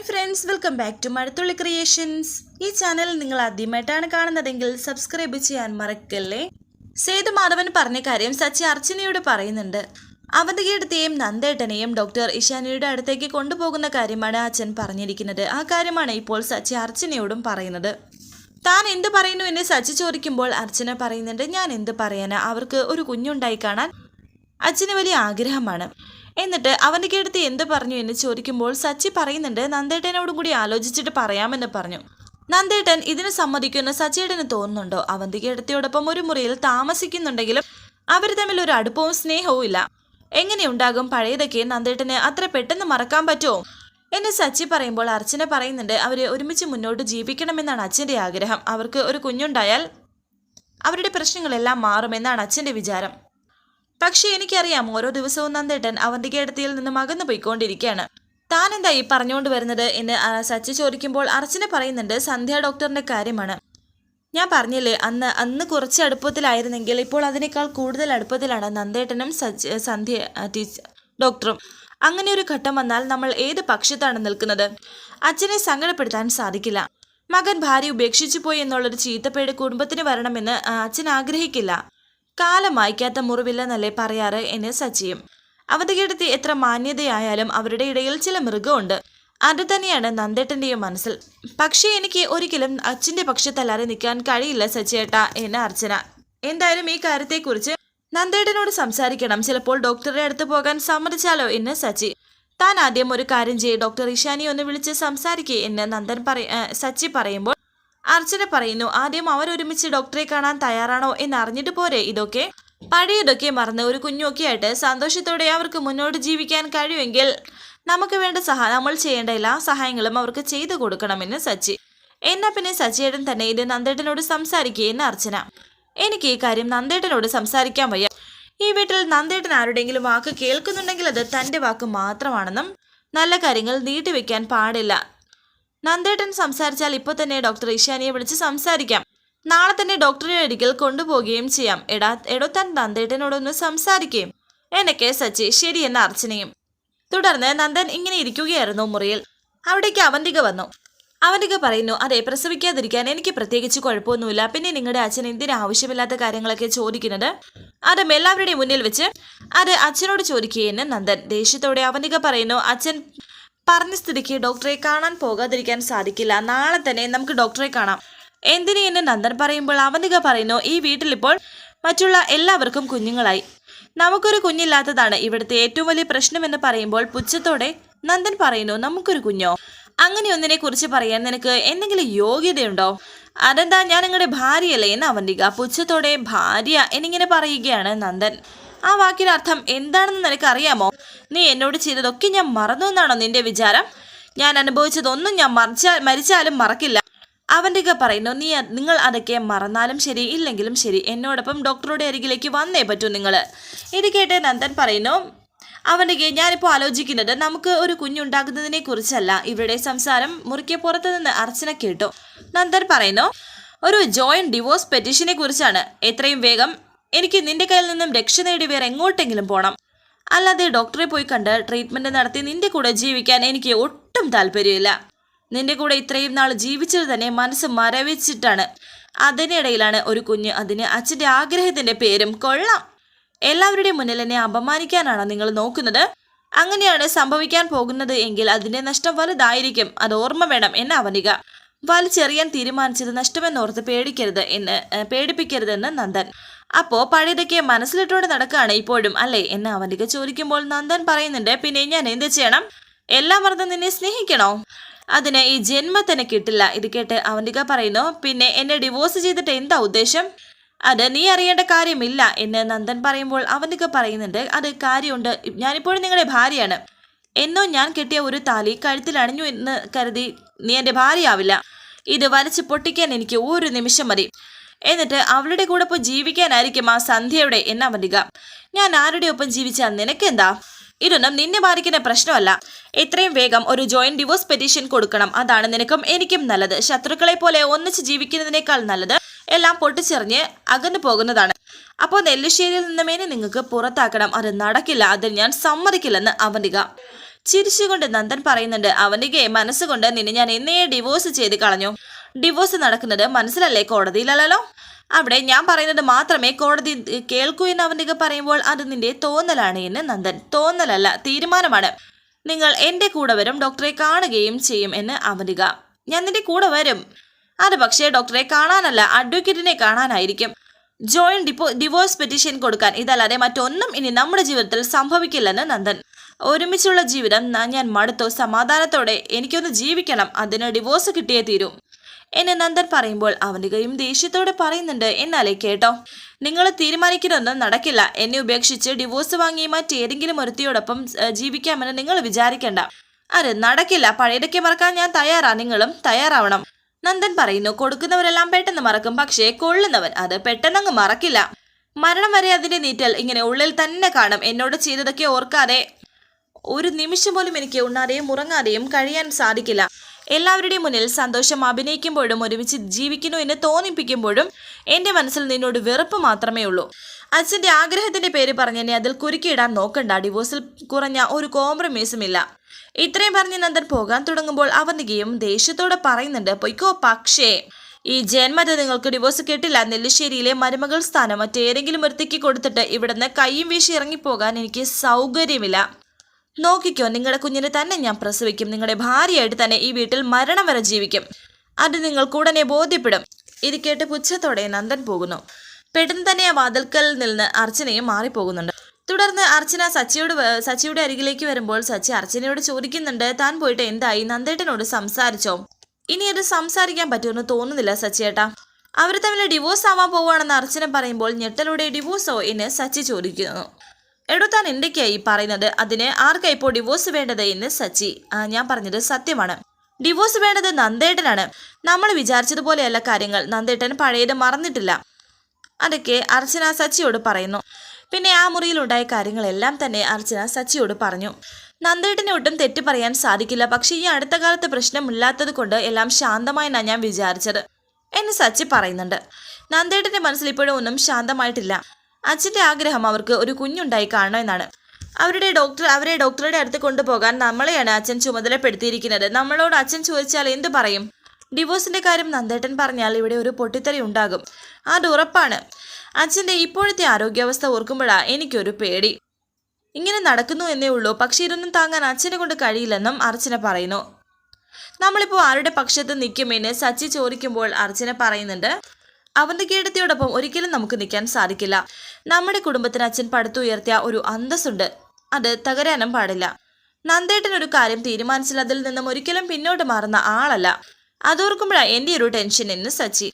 Hi friends welcome back to Mazhathulli creations. ഈ channel നിങ്ങൾ ആദ്യമായിട്ടാണ് കാണുന്നതെങ്കിൽ സബ്സ്ക്രൈബ് ചെയ്യാൻ മറക്കല്ലേ? സേതു മാധവൻ പറഞ്ഞ കാര്യം സച്ചി അർച്ചനയോട് പറയുന്നുണ്ട്. അവന്തികയെടുത്തെയും നന്ദേട്ടനെയും ഡോക്ടർ ഇഷാനിയുടെ അടുത്തേക്ക് കൊണ്ടുപോകുന്ന കാര്യമാണ് അച്ഛൻ പറഞ്ഞിരിക്കുന്നത്. ആ കാര്യമാണ് ഇപ്പോൾ സച്ചി അർച്ചനയോടും പറയുന്നത്. താൻ എന്ത് പറയുന്നു എന്ന് സച്ചി ചോദിക്കുമ്പോൾ അർച്ചന പറയുന്നുണ്ട് ഞാൻ എന്ത് പറയാനാ? അവർക്ക് ഒരു കുഞ്ഞുണ്ടായി കാണാൻ അച്ഛന് വലിയ ആഗ്രഹമാണ്. എന്നിട്ട് അവന്റെ അടുത്ത് എന്ത് പറഞ്ഞു എന്ന് ചോദിക്കുമ്പോൾ സച്ചി പറയുന്നുണ്ട് നന്ദേട്ടനോടും കൂടി ആലോചിച്ചിട്ട് പറയാമെന്ന് പറഞ്ഞു. നന്ദേട്ടൻ ഇതിന് സമ്മതിക്കുന്ന സച്ചിയേട്ടന് തോന്നുന്നുണ്ടോ? അവന്തികേടത്തിയോടൊപ്പം ഒരു മുറിയിൽ താമസിക്കുന്നുണ്ടെങ്കിലും അവർ തമ്മിൽ ഒരു അടുപ്പവും സ്നേഹവും ഇല്ല. എങ്ങനെയുണ്ടാകും? പഴയതൊക്കെ നന്ദേട്ടന് അത്ര പെട്ടെന്ന് മറക്കാൻ പറ്റുമോ? എന്ന് സച്ചി പറയുമ്പോൾ അർച്ചന പറയുന്നുണ്ട് അവരെ ഒരുമിച്ച് മുന്നോട്ട് ജീവിക്കണമെന്നാണ് അച്ഛന്റെ ആഗ്രഹം. അവർക്ക് ഒരു കുഞ്ഞുണ്ടായാൽ അവരുടെ പ്രശ്നങ്ങളെല്ലാം മാറുമെന്നാണ് അച്ഛന്റെ വിചാരം. പക്ഷേ എനിക്കറിയാം ഓരോ ദിവസവും നന്ദേട്ടൻ അവന്റെ കേടത്തിയിൽ നിന്നും അകന്നു പോയിക്കൊണ്ടിരിക്കുകയാണ്. താൻ എന്താ ഈ പറഞ്ഞുകൊണ്ട് വരുന്നത് എന്ന് സച്ചി ചോദിക്കുമ്പോൾ അർച്ചന പറയുന്നുണ്ട് സന്ധ്യ ഡോക്ടറിന്റെ കാര്യമാണ്. ഞാൻ പറഞ്ഞില്ലേ അന്ന് അന്ന് കുറച്ച് അടുപ്പത്തിലായിരുന്നെങ്കിൽ ഇപ്പോൾ അതിനേക്കാൾ കൂടുതൽ അടുപ്പത്തിലാണ് നന്ദേട്ടനും സച്ച് സന്ധ്യ ഡോക്ടറും. അങ്ങനെ ഒരു ഘട്ടം വന്നാൽ നമ്മൾ ഏത് പക്ഷത്താണ് നിൽക്കുന്നത്? അച്ഛനെ സങ്കടപ്പെടുത്താൻ സാധിക്കില്ല. മകൻ ഭാര്യ ഉപേക്ഷിച്ചു പോയി എന്നുള്ളൊരു ചീത്തപ്പേട് കുടുംബത്തിന് വരണമെന്ന് അച്ഛൻ ആഗ്രഹിക്കില്ല. കാലം വായിക്കാത്ത മുറിവില്ലെന്നല്ലേ പറയാറ് എന്ന് സച്ചിയും. അവന്റെ എത്ര മാന്യതയായാലും അവരുടെ ഇടയിൽ ചില മൃഗമുണ്ട്. അത് തന്നെയാണ് നന്ദേട്ടന്റെയും മനസ്സിൽ. പക്ഷേ എനിക്ക് ഒരിക്കലും അച്ഛന്റെ പക്ഷത്തല്ലാതെ നിൽക്കാൻ കഴിയില്ല സച്ചിയേട്ട എന്ന് അർച്ചന. എന്തായാലും ഈ കാര്യത്തെക്കുറിച്ച് നന്ദേട്ടനോട് സംസാരിക്കണം. ചിലപ്പോൾ ഡോക്ടറുടെ അടുത്ത് പോകാൻ സമ്മതിച്ചാലോ എന്ന് സച്ചി. താൻ ആദ്യം ഒരു കാര്യം ചെയ്യ്. ഡോക്ടർ ഇഷാനി ഒന്ന് വിളിച്ച് സംസാരിക്കേ എന്ന് നന്ദൻ പറ സച്ചി പറയുമ്പോൾ അർച്ചന പറയുന്നു ആദ്യം അവർ ഒരുമിച്ച് ഡോക്ടറെ കാണാൻ തയ്യാറാണോ എന്ന് അറിഞ്ഞിട്ട് പോരെ ഇതൊക്കെ പഴയതൊക്കെ മറന്ന് ഒരു കുഞ്ഞൊക്കെ ആയിട്ട് സന്തോഷത്തോടെ അവർക്ക് മുന്നോട്ട് ജീവിക്കാൻ കഴിയുമെങ്കിൽ നമുക്ക് വേണ്ട സഹ നമ്മൾ ചെയ്യേണ്ട എല്ലാ സഹായങ്ങളും അവർക്ക് ചെയ്തു കൊടുക്കണമെന്ന് സച്ചി. എന്നാ പിന്നെ സച്ചിയേട്ടൻ തന്നെ ഇത് നന്ദേട്ടനോട് സംസാരിക്കുകയെന്ന് അർച്ചന. എനിക്ക് ഈ കാര്യം നന്ദേട്ടനോട് സംസാരിക്കാൻ വയ്യ. ഈ വീട്ടിൽ നന്ദേട്ടൻ ആരുടെങ്കിലും വാക്ക് കേൾക്കുന്നുണ്ടെങ്കിൽ അത് തന്റെ വാക്ക് മാത്രമാണെന്നും നല്ല കാര്യങ്ങൾ നീട്ടിവെക്കാൻ പാടില്ല. നന്ദേട്ടൻ സംസാരിച്ചാൽ ഇപ്പൊ തന്നെ ഡോക്ടർ ഈശാനിയെ വിളിച്ച് സംസാരിക്കാം. നാളെ തന്നെ ഡോക്ടറെ അടുക്കൽ കൊണ്ടുപോവുകയും ചെയ്യാം. എടാ എടോ താൻ നന്ദേട്ടനോടൊന്ന് സംസാരിക്കുകയും എനിക്ക് സച്ചി ശരിയെന്ന അർച്ചനയും. തുടർന്ന് നന്ദൻ ഇങ്ങനെ ഇരിക്കുകയായിരുന്നു മുറിയിൽ. അവിടേക്ക് അവന്തിക വന്നു. അവന്തിക പറയുന്നു അതെ പ്രസവിക്കാതിരിക്കാൻ എനിക്ക് പ്രത്യേകിച്ച് കുഴപ്പമൊന്നുമില്ല. പിന്നെ നിങ്ങളുടെ അച്ഛൻ എന്തിനാ ആവശ്യമില്ലാത്ത കാര്യങ്ങളൊക്കെ ചോദിക്കുന്നത്? അതും എല്ലാവരുടെയും മുന്നിൽ വെച്ച് അത് അച്ഛനോട് ചോദിക്കുകയെന്ന് നന്ദൻ. ദേഷ്യത്തോടെ അവന്തിക പറയുന്നു അച്ഛൻ പറഞ്ഞ സ്ഥിതിക്ക് ഡോക്ടറെ കാണാൻ പോകാതിരിക്കാൻ സാധിക്കില്ല. നാളെ തന്നെ നമുക്ക് ഡോക്ടറെ കാണാം. എന്തിനു എന്ന് നന്ദൻ പറയുമ്പോൾ അവന്തിക പറയുന്നു ഈ വീട്ടിലിപ്പോൾ മറ്റുള്ള എല്ലാവർക്കും കുഞ്ഞുങ്ങളായി. നമുക്കൊരു കുഞ്ഞില്ലാത്തതാണ് ഇവിടുത്തെ ഏറ്റവും വലിയ പ്രശ്നമെന്ന് പറയുമ്പോൾ പുച്ഛത്തോടെ നന്ദൻ പറയുന്നു നമുക്കൊരു കുഞ്ഞോ? അങ്ങനെ ഒന്നിനെ കുറിച്ച് പറയാൻ നിനക്ക് എന്തെങ്കിലും യോഗ്യതയുണ്ടോ? അതെന്താ ഞാൻ നിങ്ങളുടെ ഭാര്യയല്ലേ? എന്ന് അവന്തിക പുച്ഛത്തോടെ ഭാര്യ എന്നിങ്ങനെ പറയുകയാണ് നന്ദൻ. ആ വാക്കിന്റെ അർത്ഥം എന്താണെന്ന് നിനക്ക് അറിയാമോ നീ എന്നോട് ചെയ്തതൊക്കെ ഞാൻ മറന്നു എന്നാണോ നിന്റെ വിചാരം? ഞാൻ അനുഭവിച്ചതൊന്നും ഞാൻ മറിച്ചാൽ മരിച്ചാലും മറക്കില്ല. അവന്റെ പറയുന്നു നീ നിങ്ങൾ അതൊക്കെ മറന്നാലും ശരി ഇല്ലെങ്കിലും ശരി. എന്നോടൊപ്പം ഡോക്ടറുടെ അരികിലേക്ക് വന്നേ പറ്റൂ നിങ്ങൾ ഇത് കേട്ട് നന്ദൻ പറയുന്നു അവന്റെ ഞാനിപ്പോൾ ആലോചിക്കുന്നത് നമുക്ക് ഒരു കുഞ്ഞുണ്ടാകുന്നതിനെ കുറിച്ചല്ല. ഇവരുടെ സംസാരം മുറിക്ക് പുറത്തു നിന്ന് അർച്ചന കേട്ടു. നന്ദൻ പറയുന്നു ഒരു ജോയിന്റ് ഡിവോഴ്സ് പെറ്റീഷനെ കുറിച്ചാണ്. എത്രയും വേഗം എനിക്ക് നിന്റെ കയ്യിൽ നിന്നും രക്ഷ നേടി വേറെ എങ്ങോട്ടെങ്കിലും പോകണം അല്ലാതെ ഡോക്ടറെ പോയി കണ്ട് ട്രീറ്റ്മെന്റ് നടത്തി നിന്റെ കൂടെ ജീവിക്കാൻ എനിക്ക് ഒട്ടും താല്പര്യമില്ല. നിന്റെ കൂടെ ഇത്രയും നാൾ ജീവിച്ചത് തന്നെ മനസ്സ് മരവിച്ചിട്ടാണ്. അതിനിടയിലാണ് ഒരു കുഞ്ഞ് അതിന് അച്ഛന്റെ ആഗ്രഹത്തിന്റെ പേരും കൊള്ളാം. എല്ലാവരുടെയും മുന്നിൽ എന്നെ അപമാനിക്കാനാണോ നിങ്ങൾ നോക്കുന്നത്? അങ്ങനെയാണ് സംഭവിക്കാൻ പോകുന്നത് എങ്കിൽ അതിന്റെ നഷ്ടം വലുതായിരിക്കും. അത് ഓർമ്മ വേണം എന്ന് അവനിക. വലിച്ചെറിയാൻ തീരുമാനിച്ചത് നഷ്ടമെന്നോർത്ത് പേടിക്കരുത് എന്ന് പേടിപ്പിക്കരുതെന്ന് നന്ദൻ. അപ്പോ പഴയതൊക്കെ മനസ്സിലിട്ടോടെ നടക്കുകയാണ് ഇപ്പോഴും അല്ലേ? എന്ന് അവന്റെ ചോദിക്കുമ്പോൾ നന്ദൻ പറയുന്നുണ്ട് പിന്നെ ഞാൻ എന്ത് ചെയ്യണം? എല്ലാം മറന്ന് നിന്നെ സ്നേഹിക്കണോ? അതിന് ഈ ജന്മത്തന്നെ കിട്ടില്ല. ഇത് കേട്ട് അവന്തിക പറയുന്നു പിന്നെ എന്നെ ഡിവോഴ്സ് ചെയ്തിട്ട് എന്താ ഉദ്ദേശം? അത് നീ അറിയേണ്ട കാര്യമില്ല എന്ന് നന്ദൻ പറയുമ്പോൾ അവന്തിക പറയുന്നുണ്ട് അത് കാര്യമുണ്ട്. ഞാനിപ്പോഴും നിങ്ങളുടെ ഭാര്യയാണ്. എന്നോ ഞാൻ കെട്ടിയ ഒരു താലി കഴുത്തിൽ അണിഞ്ഞു എന്ന് കരുതി നീ എന്റെ ഭാര്യയാവില്ല. ഇത് വലിച്ചു പൊട്ടിക്കാൻ എനിക്ക് ഒരു നിമിഷം മതി. എന്നിട്ട് അവളുടെ കൂടെ പോയി ജീവിക്കാനായിരിക്കും ആ സന്ധ്യയുടെ എന്ന അവന്തിക ഞാൻ ആരുടെ ഒപ്പം ജീവിച്ചാൽ നിനക്കെന്താ? ഇതൊന്നും നിന്നെ ബാധിക്കുന്ന പ്രശ്നമല്ല. എത്രയും വേഗം ഒരു ജോയിന്റ് ഡിവോഴ്സ് പെറ്റീഷൻ കൊടുക്കണം. അതാണ് നിനക്കും എനിക്കും നല്ലത്. ശത്രുക്കളെ പോലെ ഒന്നിച്ച് ജീവിക്കുന്നതിനേക്കാൾ നല്ലത് എല്ലാം പൊട്ടിച്ചെറിഞ്ഞ് അകന്നു പോകുന്നതാണ്. അപ്പോൾ നെല്ലിശ്ശേരിയിൽ നിന്നുമേനെ നിങ്ങൾക്ക് പുറത്താക്കണം. അത് നടക്കില്ല. അതിൽ ഞാൻ സമ്മതിക്കില്ലെന്ന് അവന്തിക ചിരിച്ചുകൊണ്ട് നന്ദൻ പറയുന്നുണ്ട് അവന്തികയെ മനസ്സുകൊണ്ട് നിന്നെ ഞാൻ എന്നേ ഡിവോഴ്സ് ചെയ്ത് കളഞ്ഞു. ഡിവോഴ്സ് നടക്കുന്നത് മനസ്സിലല്ലേ കോടതിയിലല്ലോ അവിടെ ഞാൻ പറയുന്നത് മാത്രമേ കോടതി കേൾക്കൂ എന്ന് അവന്റെ പറയുമ്പോൾ അത് നിന്റെ തോന്നലാണ് എന്ന് നന്ദൻ. തോന്നലല്ല തീരുമാനമാണ്. നിങ്ങൾ എന്റെ കൂടെ വരും ഡോക്ടറെ കാണുകയും ചെയ്യും എന്ന് അവനിക ഞാൻ നിന്റെ കൂടെ വരും. അത് പക്ഷേ ഡോക്ടറെ കാണാനല്ല അഡ്വക്കേറ്റിനെ കാണാനായിരിക്കും. ജോയിന്റ് ഡിപ്പോ ഡിവോഴ്സ് പെറ്റീഷൻ കൊടുക്കാൻ ഇതല്ലാതെ മറ്റൊന്നും ഇനി നമ്മുടെ ജീവിതത്തിൽ സംഭവിക്കില്ലെന്ന് നന്ദൻ. ഒരുമിച്ചുള്ള ജീവിതം ഞാൻ മടുത്തു. സമാധാനത്തോടെ എനിക്കൊന്ന് ജീവിക്കണം. അതിന് ഡിവോഴ്സ് കിട്ടിയേ തീരൂ. എന്നെ നന്ദൻ പറയുമ്പോൾ അവനികയും ദേഷ്യത്തോടെ പറയുന്നുണ്ട് എന്നാലേ കേട്ടോ. നിങ്ങൾ തീരുമാനിക്കുന്നൊന്നും നടക്കില്ല. എന്നെ ഉപേക്ഷിച്ച് ഡിവോഴ്സ് വാങ്ങി മറ്റേതെങ്കിലും ഒരുത്തിയോടൊപ്പം ജീവിക്കാമെന്ന് നിങ്ങൾ വിചാരിക്കേണ്ട. അത് നടക്കില്ല. പഴയതൊക്കെ മറക്കാൻ ഞാൻ തയ്യാറാ. നിങ്ങളും തയ്യാറാവണം. നന്ദൻ പറയുന്നു കൊടുക്കുന്നവരെല്ലാം പെട്ടെന്ന് മറക്കും. പക്ഷേ കൊള്ളുന്നവൻ അത് പെട്ടെന്നങ്ങ് മറക്കില്ല. മരണം വരെ അതിന്റെ നീറ്റൽ ഇങ്ങനെ ഉള്ളിൽ തന്നെ കാണും. എന്നോട് ചെയ്തതൊക്കെ ഓർക്കാതെ ഒരു നിമിഷം പോലും എനിക്ക് ഉണ്ണാതെയും ഉറങ്ങാതെയും കഴിയാൻ സാധിക്കില്ല. എല്ലാവരുടെയും മുന്നിൽ സന്തോഷം അഭിനയിക്കുമ്പോഴും ഒരുമിച്ച് ജീവിക്കുന്നു എന്ന് തോന്നിപ്പിക്കുമ്പോഴും എന്റെ മനസ്സിൽ നിന്നോട് വെറുപ്പ് മാത്രമേ ഉള്ളൂ. അച്ഛന്റെ ആഗ്രഹത്തിന്റെ പേര് പറഞ്ഞെന്നെ അതിൽ കുരുക്കിയിടാൻ നോക്കണ്ട. ഡിവോഴ്സിൽ കുറഞ്ഞ ഒരു കോംപ്രമൈസും ഇല്ല. ഇത്രയും പറഞ്ഞ് നന്ദൻ പോകാൻ തുടങ്ങുമ്പോൾ അവന്തികയും ദേഷ്യത്തോടെ പറയുന്നുണ്ട് പൊയ്ക്കോ പക്ഷേ ഈ ജന്മത്തെ നിങ്ങൾക്ക് ഡിവോഴ്സ് കിട്ടില്ല. നെല്ലിശ്ശേരിയിലെ മരുമകൾ സ്ഥാനം മറ്റേതെങ്കിലും ഒരുത്തിക്ക് കൊടുത്തിട്ട് ഇവിടുന്ന് കൈയും വീശി ഇറങ്ങിപ്പോകാൻ എനിക്ക് സൗകര്യമില്ല. നോക്കിക്കോ നിങ്ങളുടെ കുഞ്ഞിനെ തന്നെ ഞാൻ പ്രസവിക്കും. നിങ്ങളുടെ ഭാര്യയായിട്ട് തന്നെ ഈ വീട്ടിൽ മരണം വരെ ജീവിക്കും. അത് നിങ്ങൾക്ക് ഉടനെ ബോധ്യപ്പെടും. ഇത് കേട്ട് പുച്ഛത്തോടെ നന്ദൻ പോകുന്നു. പെട്ടെന്ന് തന്നെ ആ വാതിൽക്കൽ നിന്ന് അർച്ചനയും മാറിപ്പോകുന്നുണ്ട്. തുടർന്ന് അർച്ചന സച്ചിയോട് സച്ചിയുടെ അരികിലേക്ക് വരുമ്പോൾ സച്ചി അർച്ചനയോട് ചോദിക്കുന്നുണ്ട് താൻ പോയിട്ട് എന്തായി? നന്ദേട്ടനോട് സംസാരിച്ചോ? ഇനി അത് സംസാരിക്കാൻ പറ്റുമെന്ന് തോന്നുന്നില്ല സച്ചിയേട്ടാ. അവർ തമ്മിൽ ഡിവോഴ്സ് ആവാൻ പോവുകയാണെന്ന് അർച്ചന പറയുമ്പോൾ ഞെട്ടലൂടെ ഡിവോഴ്സോ? എന്ന് സച്ചി ചോദിക്കുന്നു. എടോ താൻ എന്തൊക്കെയായി പറയുന്നത്? അതിന് ആർക്കാ ഇപ്പോൾ ഡിവോഴ്സ് വേണ്ടത് എന്ന് സച്ചി? ഞാൻ പറഞ്ഞത് സത്യമാണ്. ഡിവോഴ്സ് വേണ്ടത് നന്ദേട്ടനാണ്. നമ്മൾ വിചാരിച്ചതുപോലെയല്ല കാര്യങ്ങൾ. നന്ദേട്ടൻ പഴയത് മറന്നിട്ടില്ല. അതൊക്കെ അർച്ചന സച്ചിയോട് പറയുന്നു. പിന്നെ ആ മുറിയിലുണ്ടായ കാര്യങ്ങളെല്ലാം തന്നെ അർച്ചന സച്ചിയോട് പറഞ്ഞു. നന്ദേട്ടനെ ഒട്ടും തെറ്റ് പറയാൻ സാധിക്കില്ല. പക്ഷേ ഈ അടുത്ത കാലത്ത് പ്രശ്നമില്ലാത്തത് കൊണ്ട് എല്ലാം ശാന്തമായെന്നാണ് ഞാൻ വിചാരിച്ചത് എന്ന് സച്ചി പറയുന്നുണ്ട്. നന്ദേട്ടന്റെ മനസ്സിൽ ഇപ്പോഴും ഒന്നും ശാന്തമായിട്ടില്ല. അച്ഛന്റെ ആഗ്രഹം അവർക്ക് ഒരു കുഞ്ഞുണ്ടായി കാണണമെന്നാണ് അവരുടെ ഡോക്ടർ അവരെ ഡോക്ടറുടെ അടുത്ത് കൊണ്ടുപോകാൻ നമ്മളെയാണ് അച്ഛൻ ചുമതലപ്പെടുത്തിയിരിക്കുന്നത്. നമ്മളോട് അച്ഛൻ ചോദിച്ചാൽ എന്ത് പറയും? ഡിവോഴ്സിന്റെ കാര്യം നന്ദേട്ടൻ പറഞ്ഞാൽ ഇവിടെ ഒരു പൊട്ടിത്തെറി ഉണ്ടാകും. അത് ഉറപ്പാണ്. അച്ഛന്റെ ഇപ്പോഴത്തെ ആരോഗ്യാവസ്ഥ ഓർക്കുമ്പോഴാ എനിക്കൊരു പേടി. ഇങ്ങനെ നടക്കുന്നു എന്നേ ഉള്ളൂ. പക്ഷേ ഇതൊന്നും താങ്ങാൻ അച്ഛനെ കൊണ്ട് കഴിയില്ലെന്നും അർച്ചന പറയുന്നു. നമ്മളിപ്പോൾ ആരുടെ പക്ഷത്ത് നിൽക്കുമെന്ന് സച്ചി ചോദിക്കുമ്പോൾ അർച്ചന പറയുന്നുണ്ട് അവന്റെ കീടത്തിയോടൊപ്പം ഒരിക്കലും നമുക്ക് നിൽക്കാൻ സാധിക്കില്ല. നമ്മുടെ കുടുംബത്തിന് അച്ഛൻ പടുത്തുയർത്തിയ ഒരു അന്തസ്സുണ്ട്. അത് തകരാനും പാടില്ല. നന്ദേട്ടൻ ഒരു കാര്യം തീരുമാനിച്ചാൽ അതിൽ നിന്നും ഒരിക്കലും പിന്നോട്ട് മാറുന്ന ആളല്ല. അതോർക്കുമ്പോഴാണ് എന്റെ ഒരു ടെൻഷൻ എന്ന് സച്ചി.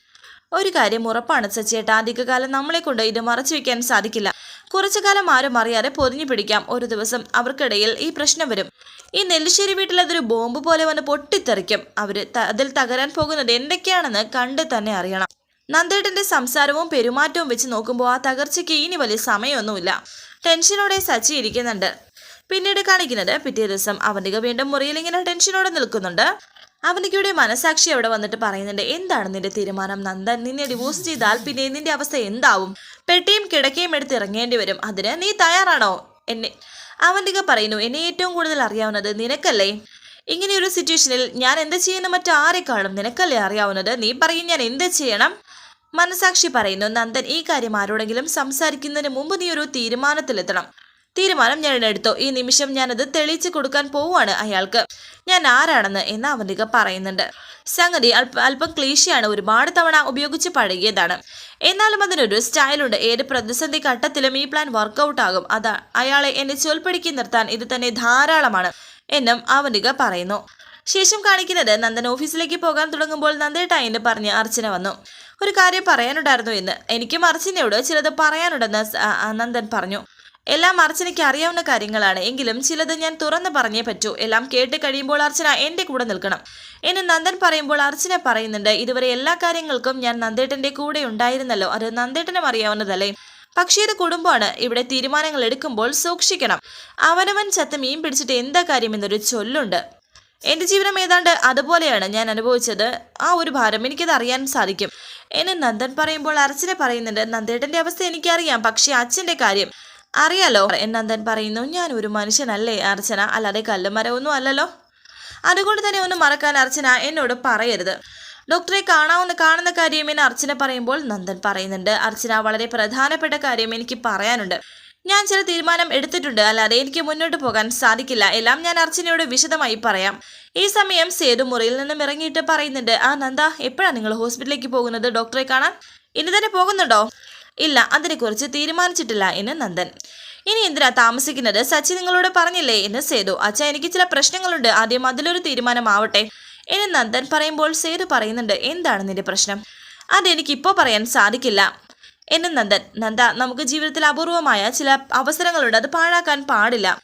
ഒരു കാര്യം ഉറപ്പാണ് സച്ചിയേട്ട അധികകാലം നമ്മളെ കൊണ്ട് ഇത് മറച്ചു വെക്കാൻ സാധിക്കില്ല. കുറച്ചു കാലം ആരും അറിയാതെ പൊതിഞ്ഞു പിടിക്കാം. ഒരു ദിവസം അവർക്കിടയിൽ ഈ പ്രശ്നം വരും. ഈ നെല്ലിശ്ശേരി വീട്ടിൽ അതൊരു ബോംബ് പോലെ വന്ന് പൊട്ടിത്തെറിക്കും. അവർ അതിൽ തകരാൻ പോകുന്നത് എന്തൊക്കെയാണെന്ന് കണ്ട് തന്നെ അറിയണം. നന്ദേട്ടന്റെ സംസാരവും പെരുമാറ്റവും വെച്ച് നോക്കുമ്പോൾ ആ തകർച്ചയ്ക്ക് ഇനി വലിയ സമയമൊന്നുമില്ല. ടെൻഷനോടെ സച്ചി ഇരിക്കുന്നുണ്ട്. പിന്നീട് കാണിക്കുന്നത് പിറ്റേ ദിവസം അവനിക വീണ്ടും മുറിയിൽ ഇങ്ങനെ ടെൻഷനോടെ നിൽക്കുന്നുണ്ട്. അവനികയുടെ മനസാക്ഷി അവിടെ വന്നിട്ട് പറയുന്നുണ്ട് എന്താണ് നിന്റെ തീരുമാനം? നന്ദൻ നിന്നെ ഡിവോഴ്സ് ചെയ്താൽ പിന്നെ നിന്റെ അവസ്ഥ എന്താവും? പെട്ടിയും കിടക്കയും എടുത്ത് ഇറങ്ങേണ്ടി വരും. അതിന് നീ തയ്യാറാണോ? എന്നെ അവനിക പറയുന്നു എന്നെ ഏറ്റവും കൂടുതൽ അറിയാവുന്നത് നിനക്കല്ലേ? ഇങ്ങനെയൊരു സിറ്റുവേഷനിൽ ഞാൻ എന്ത് ചെയ്യുന്ന മറ്റാരെക്കാളും നിനക്കല്ലേ അറിയാവുന്നത്? നീ പറയും ഞാൻ എന്താ ചെയ്യണം? മനസാക്ഷി പറയുന്നു നന്ദൻ ഈ കാര്യം ആരോടെങ്കിലും സംസാരിക്കുന്നതിന് മുമ്പ് നീ ഒരു തീരുമാനത്തിലെത്തണം. തീരുമാനം ഞാൻ എടുത്തു. ഈ നിമിഷം ഞാനത് തെളിയിച്ചു കൊടുക്കാൻ പോവുകയാണ് അയാൾക്ക്. ഞാൻ ആരാണെന്ന് എന്ന് അവന്തിക പറയുന്നുണ്ട്. സംഗതി അല്പ ക്ലീശയാണ്. ഒരുപാട് തവണ ഉപയോഗിച്ച് പഴകിയതാണ്. എന്നാലും അതിനൊരു സ്റ്റൈലുണ്ട്. ഏത് പ്രതിസന്ധി ഘട്ടത്തിലും ഈ പ്ലാൻ വർക്കൗട്ട് ആകും. അത് അയാളെ എന്നെ ചൊൽപ്പിടിക്കി നിർത്താൻ ഇത് തന്നെ ധാരാളമാണ് എന്നും അവന്തിക പറയുന്നു. ശേഷം കാണിക്കുന്നത് നന്ദൻ ഓഫീസിലേക്ക് പോകാൻ തുടങ്ങുമ്പോൾ നന്ദേട്ടാ എന്ന് പറഞ്ഞ് അർച്ചന വന്നു. ഒരു കാര്യം പറയാനുണ്ടായിരുന്നു എന്ന് എനിക്കും അർച്ചനയോട് ചിലത് പറയാനുണ്ടെന്ന് നന്ദൻ പറഞ്ഞു. എല്ലാം അർച്ചനയ്ക്ക് അറിയാവുന്ന കാര്യങ്ങളാണ്. എങ്കിലും ചിലത് ഞാൻ തുറന്നു പറഞ്ഞേ പറ്റൂ. എല്ലാം കേട്ട് കഴിയുമ്പോൾ അർച്ചന എന്റെ കൂടെ നിൽക്കണം. എന്ന് നന്ദൻ പറയുമ്പോൾ അർച്ചന പറയുന്നുണ്ട് ഇതുവരെ എല്ലാ കാര്യങ്ങൾക്കും ഞാൻ നന്ദേട്ടന്റെ കൂടെ ഉണ്ടായിരുന്നല്ലോ. അത് നന്ദേട്ടനും അറിയാവുന്നതല്ലേ? പക്ഷേ ഇത് കുടുംബമാണ്. ഇവിടെ തീരുമാനങ്ങൾ എടുക്കുമ്പോൾ സൂക്ഷിക്കണം. അവനവൻ ചത്ത് മീൻ പിടിച്ചിട്ട് എന്താ കാര്യം എന്നൊരു ചൊല്ലുണ്ട്. എന്റെ ജീവിതം ഏതാണ്ട് അതുപോലെയാണ് ഞാൻ അനുഭവിച്ചത്. ആ ഒരു ഭാരം എനിക്കത് അറിയാൻ സാധിക്കും. എന്നെ നന്ദൻ പറയുമ്പോൾ അർച്ചന പറയുന്നുണ്ട് നന്ദേട്ടന്റെ അവസ്ഥ എനിക്കറിയാം പക്ഷേ അച്ഛന്റെ കാര്യം അറിയാലോ? നന്ദൻ പറയുന്നു ഞാൻ ഒരു മനുഷ്യനല്ലേ അർച്ചന? അല്ലാതെ കല്ലുമരമൊന്നും അല്ലല്ലോ? അതുകൊണ്ട് തന്നെ ഒന്ന് മറക്കാൻ അർച്ചന എന്നോട് പറയരുത്. ഡോക്ടറെ കാണാവുന്ന കാണുന്ന കാര്യം എന്ന് അർച്ചന പറയുമ്പോൾ നന്ദൻ പറയുന്നുണ്ട് അർച്ചന വളരെ പ്രധാനപ്പെട്ട കാര്യം എനിക്ക് പറയാനുണ്ട്. ഞാൻ ചില തീരുമാനം എടുത്തിട്ടുണ്ട്. അല്ലാതെ എനിക്ക് മുന്നോട്ട് പോകാൻ സാധിക്കില്ല. എല്ലാം ഞാൻ അർച്ചനയോട് വിശദമായി പറയാം. ഈ സമയം സേതു മുറിയിൽ നിന്നും ഇറങ്ങിയിട്ട് പറയുന്നുണ്ട് ആ നന്ദ എപ്പോഴാണ് നിങ്ങൾ ഹോസ്പിറ്റലിലേക്ക് പോകുന്നത്? ഡോക്ടറെ കാണാൻ? ഇനി തന്നെ പോകുന്നുണ്ടോ? ഇല്ല അതിനെക്കുറിച്ച് തീരുമാനിച്ചിട്ടില്ല എന്ന് നന്ദൻ. ഇനി എന്തിനാ താമസിക്കുന്നത്? സച്ചി നിങ്ങളോട് പറഞ്ഞില്ലേ? എന്ന് സേതു. അച്ഛ എനിക്ക് ചില പ്രശ്നങ്ങളുണ്ട്. ആദ്യം അതിലൊരു തീരുമാനമാവട്ടെ. എന്ന് നന്ദൻ പറയുമ്പോൾ സേതു പറയുന്നുണ്ട് എന്താണ് നിന്റെ പ്രശ്നം? അതെനിക്കിപ്പോൾ പറയാൻ സാധിക്കില്ല. എന്ന് നന്ദൻ. നന്ദ നമുക്ക് ജീവിതത്തിൽ അപൂർവമായ ചില അവസരങ്ങളുണ്ട്. അത് പാഴാക്കാൻ പാടില്ല.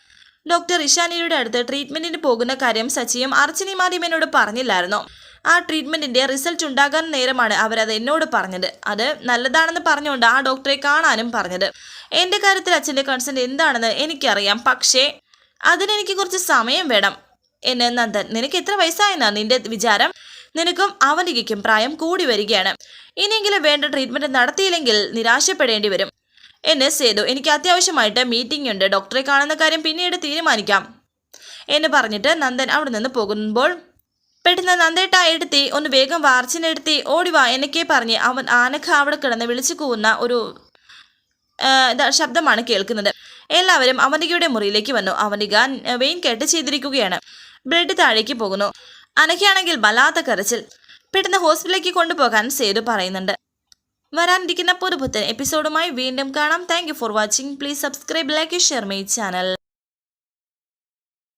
ഡോക്ടർ ഇഷാനിയുടെ അടുത്ത് ട്രീറ്റ്മെന്റിന് പോകുന്ന കാര്യം സച്ചിയും അർച്ചനയും ആദ്യം എന്നോട് പറഞ്ഞില്ലായിരുന്നു. ആ ട്രീറ്റ്മെന്റിന്റെ റിസൾട്ട് ഉണ്ടാകാൻ നേരമാണ് അവരത് എന്നോട് പറഞ്ഞത്. അത് നല്ലതാണെന്ന് പറഞ്ഞുകൊണ്ട് ആ ഡോക്ടറെ കാണാനും പറഞ്ഞത്. എന്റെ കാര്യത്തിൽ അച്ഛന്റെ കൺസെന്റ് എന്താണെന്ന് എനിക്കറിയാം. പക്ഷേ അതിനെനിക്ക് കുറച്ച് സമയം വേണം. എന്നെ നന്ദൻ നിനക്ക് എത്ര വയസ്സായെന്നാണ് നിന്റെ വിചാരം? നിനക്കും അവനികയ്ക്കും പ്രായം കൂടി വരികയാണ്. ഇനിയെങ്കിലും വേണ്ട ട്രീറ്റ്മെന്റ് നടത്തിയില്ലെങ്കിൽ നിരാശപ്പെടേണ്ടി വരും. എന്നെ സേതു എനിക്ക് അത്യാവശ്യമായിട്ട് മീറ്റിംഗ് ഉണ്ട്. ഡോക്ടറെ കാണുന്ന കാര്യം പിന്നീട് തീരുമാനിക്കാം. എന്ന് പറഞ്ഞിട്ട് നന്ദൻ അവിടെ നിന്ന് പോകുമ്പോൾ പെട്ടെന്ന് നന്ദേട്ട എടുത്തി ഒന്ന് വേഗം വാർച്ചിനെടുത്തി ഓടിവാ എന്നൊക്കെ പറഞ്ഞ് അവൻ ആനഖ അവിടെ കിടന്ന് വിളിച്ചു കൂവുന്ന ഒരു ശബ്ദമാണ് കേൾക്കുന്നത്. എല്ലാവരും അവനികയുടെ മുറിയിലേക്ക് വന്നു. അവനിക വെയിൻ കെട്ട് ചെയ്തിരിക്കുകയാണ്. ബ്ലഡ് താഴേക്ക് പോകുന്നു. അനഖയാണെങ്കിൽ വല്ലാത്ത കരച്ചിൽ. പെട്ടെന്ന് ഹോസ്പിറ്റലിലേക്ക് കൊണ്ടുപോകാൻ സേതു പറയുന്നുണ്ട്. വരാനിരിക്കുന്ന പുതുപുത്തൻ എപ്പിസോഡുമായി വീണ്ടും കാണാം. Thank for watching please subscribe like share my channel